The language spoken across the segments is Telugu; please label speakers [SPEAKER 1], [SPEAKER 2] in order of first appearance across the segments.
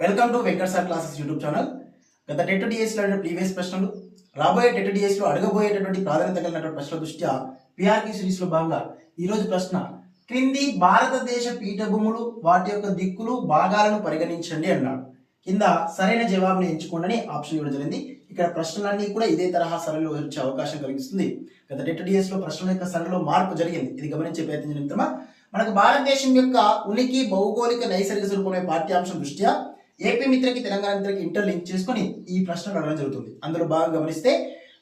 [SPEAKER 1] Welcome to Venkat sir classes YouTube channel గత టెట్ డిఎస్లో ప్రీవియస్ ప్రశ్నలు రాబోయే టెట్ డిఎస్లో అడగబోయేటటువంటి ప్రాధాన్యత కలిగినటువంటి ప్రశ్నల దృష్ట్యా పిఆర్కి సిరీస్లో భాగంగా ఈరోజు ప్రశ్న క్రింది భారతదేశ పీఠభూములు వాటి యొక్క దిక్కులు భాగాలను పరిగణించండి అన్నాడు. కింద సరైన జవాబుని ఎంచుకోండి ఆప్షన్ ఇవ్వడం జరిగింది. ఇక్కడ ప్రశ్నలన్నీ కూడా ఇదే తరహా సరళిలో వచ్చే అవకాశం కలిగిస్తుంది. గత టెట్ డిఎస్లో ప్రశ్నల యొక్క సరళిలో మార్పు జరిగింది. ఇది గమనించే ప్రయత్నం మిత్రమా. మనకు భారతదేశం యొక్క ఉనికి భౌగోళిక నైసర్గిక స్వరూపమే పాఠ్యాంశం దృష్ట్యా ఏపీ మిత్రకి తెలంగాణ మిత్రకి ఇంటర్ లింక్ ఈ ప్రశ్నలు అడగడం జరుగుతుంది. అందులో బాగా గమనిస్తే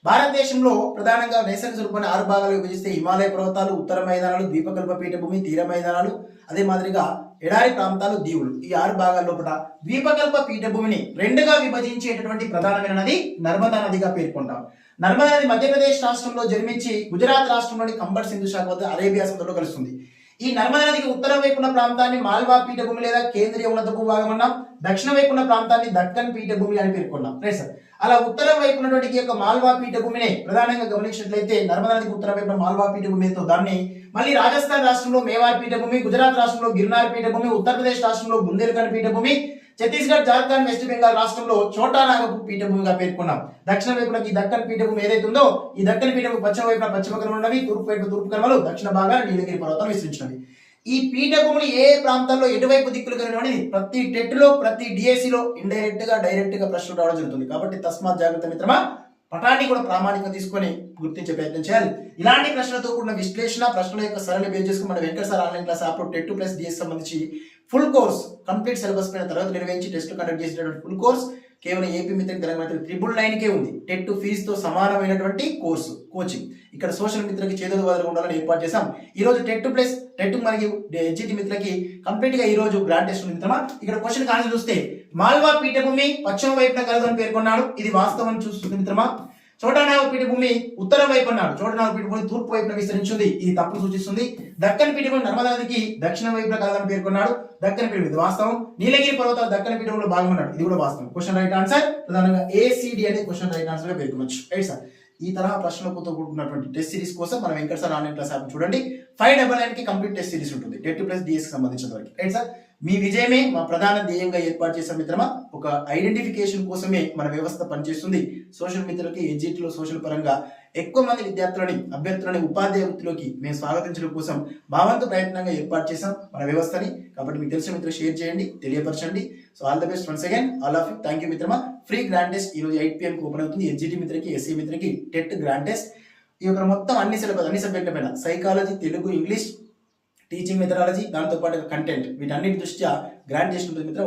[SPEAKER 1] భారతదేశంలో ప్రధానంగా వేసవి స్వరూపాన్ని ఆరు భాగాలు విభజిస్తే హిమాలయ పర్వతాలు ఉత్తర మైదానాలు ద్వీపకల్ప పీఠభూమి తీర మైదానాలు అదే మాదిరిగా ఎడారి ప్రాంతాలు దీవులు. ఈ ఆరు భాగాల లోపల ద్వీపకల్ప పీఠభూమిని రెండుగా విభజించేటటువంటి ప్రధానమైన నది నర్మదా నదిగా పేర్కొంటాం. నర్మదా నది మధ్యప్రదేశ్ రాష్ట్రంలో జన్మించి గుజరాత్ రాష్ట్రంలోని కంబర్ సింధు శాఖ వద్ద అరేబియా సముద్రంలో కలుస్తుంది. ఈ నర్మదా నదికి ఉత్తరం వైపున్న ప్రాంతాన్ని మాల్వా పీఠభూమి లేదా కేంద్రీయ ఉన్నత భూభాగం అన్నాం. దక్షిణ వైపున్న ప్రాంతాన్ని దక్కన్ పీఠభూమి అని పేర్కొన్నాం. రైట్ సార్ అలా ఉత్తరం వైపు ఉన్నటువంటి ఈ యొక్క మాల్వా పీఠభూమిని ప్రధానంగా గమనించినట్లయితే నర్మదా నదికి ఉత్తరం వైపున మాల్వా పీఠభూమితో దాన్ని మళ్ళీ రాజస్థాన్ రాష్ట్రంలో మేవార్ పీఠభూమి గుజరాత్ రాష్ట్రంలో గిర్నార్ పీఠభూమి ఉత్తరప్రదేశ్ రాష్ట్రంలో బుందేల్ఖండ్ పీఠభూమి ఛత్తీస్గఢ్ జార్ఖండ్ వెస్ట్ బెంగాల్ రాష్ట్రంలో చోటా నాగపు పీఠభూమిగా పేర్కొన్నాం. దక్షిణ వైపున ఈ దక్కన్ పీఠభూమి ఏదైతే ఉందో ఈ దక్కన్ పీఠభూమి పశ్చిమ వైపున పశ్చిమ కనుమలు ఉన్నవి తూర్పు వైపు తూర్పు కనుమలు దక్షిణ భాగాన నీలగిరి పర్వతం విస్తరించినవి. ఈ పీఠభూములు ఏ ప్రాంతాల్లో ఎటువైపు దిక్కులు కలిగినవి ప్రతి టెట్లో ప్రతి డిఎస్సిలో ఇండైరెక్ట్గా డైరెక్ట్గా ప్రశ్నలు రావడం జరుగుతుంది. కాబట్టి తస్మాత్ జాగ్రత్త మిత్రమా పటాన్ని కూడా ప్రామాణికంగా తీసుకొని గుర్తించే ప్రయత్నం చేయాలి. ఇలాంటి ప్రశ్నలతో కూడిన విశ్లేషణ ప్రశ్నల యొక్క సరళ బేస్ చేసుకుని మన Venkata sir online class app TET plus DS సంబంధించి ఫుల్ కోర్స్ కంప్లీట్ సిలబస్ పైన తర్వాత నిర్వహించి టెస్ట్ కండక్ట్ చేసినటువంటి ఫుల్ కోర్స్ కేవలం AP Mitra Telangana triple nine కే ఉంది. టెట్ ఫీజుతో సమానమైనటువంటి కోర్సు కోచింగ్ ఇక్కడ సోషల్ మిత్రకి చేతులు వదలు ఉండాలని ఏర్పాటు చేశాం. ఈ రోజు టెట్ ప్లస్ టెట్ మనకి హెచ్జిటి మిత్రకి కంప్లీట్గా ఈ రోజు గ్రాండ్ టెస్ట్ ఉంది మిత్రమా? ఇక్కడ క్వశ్చన్ కానీ చూస్తే మాల్వా పీఠభూమి పశ్చిమ వైపున కలదని పేర్కొన్నాడు. ఇది వాస్తవం చూస్తుంది మిత్రమా? చోటనాగ పీఠభూమి ఉత్తరం వైపు అన్నాడు. చోటనాగ పీఠభూమి తూర్పు వైపున విస్తరించింది. ఇది తప్పు సూచిస్తుంది. దక్కన్ పీఠభూమి నర్మదా నదికి దక్షిణ వైపున కలదని పేర్కొన్నాడు. దక్కన్ పీఠభూమి ఇది వాస్తవం. నీలగిరి పర్వతాలు దక్కన్ పీఠభూమిలో భాగం అన్నాడు. ఇది కూడా వాస్తవం. క్వశ్చన్ రైట్ ఆన్సర్ ప్రధానంగా ఏసీడి అనేది క్వశ్చన్ రైట్ ఆన్సర్గా పేర్కొనొచ్చు. రైట్ సార్ ఈ తరహా ప్రశ్నలతో కూడుకున్నటువంటి టెస్ట్ సిరీస్ కోసం మన Venkata sir online class app చూడండి. ఫైవ్ డబల్ నైన్కి కంప్లీట్ టెస్ట్ సిరీస్ ఉంటుంది. టెట్ ప్లస్ డిఎస్ సంబంధించిన వరకు. రైట్ సార్ మీ విజయమే మా ప్రధాన ధ్యేయంగా ఏర్పాటు చేసిన మిత్రమా? ఒక ఐడెంటిఫికేషన్ కోసమే మన వ్యవస్థ పనిచేస్తుంది. సోషల్ మిత్రులకి ఎడ్జిట్లో సోషల్ పరంగా ఎక్కువ మంది విద్యార్థులని అభ్యర్థులని ఉపాధ్యాయ వృత్తిలోకి మేము స్వాగతించడం కోసం భావంతో ప్రయత్నంగా ఏర్పాటు చేసాం మన వ్యవస్థని. కాబట్టి మీకు తెలిసిన మిత్రులు షేర్ చేయండి తెలియపరచండి. So all the best once again all of you thank you మిత్రమా. ఫ్రీ గ్రాండ్ టెస్ట్ ఈ రోజు ఎయిట్ పిఎం ఓపెన్ అవుతుంది. ఎస్జిటి మిత్రకి ఎస్సీ మిత్రకి టెట్ గ్రాండ్ టెస్ట్ ఈ యొక్క మొత్తం అన్ని సిలబస్ అన్ని సబ్జెక్టుల పైన psychology Telugu English teaching methodology దాంతో పాటు కంటెంట్ వీటన్నిటి దృష్ట్యా గ్రాండ్ చేసిన మిత్రం మిత్ర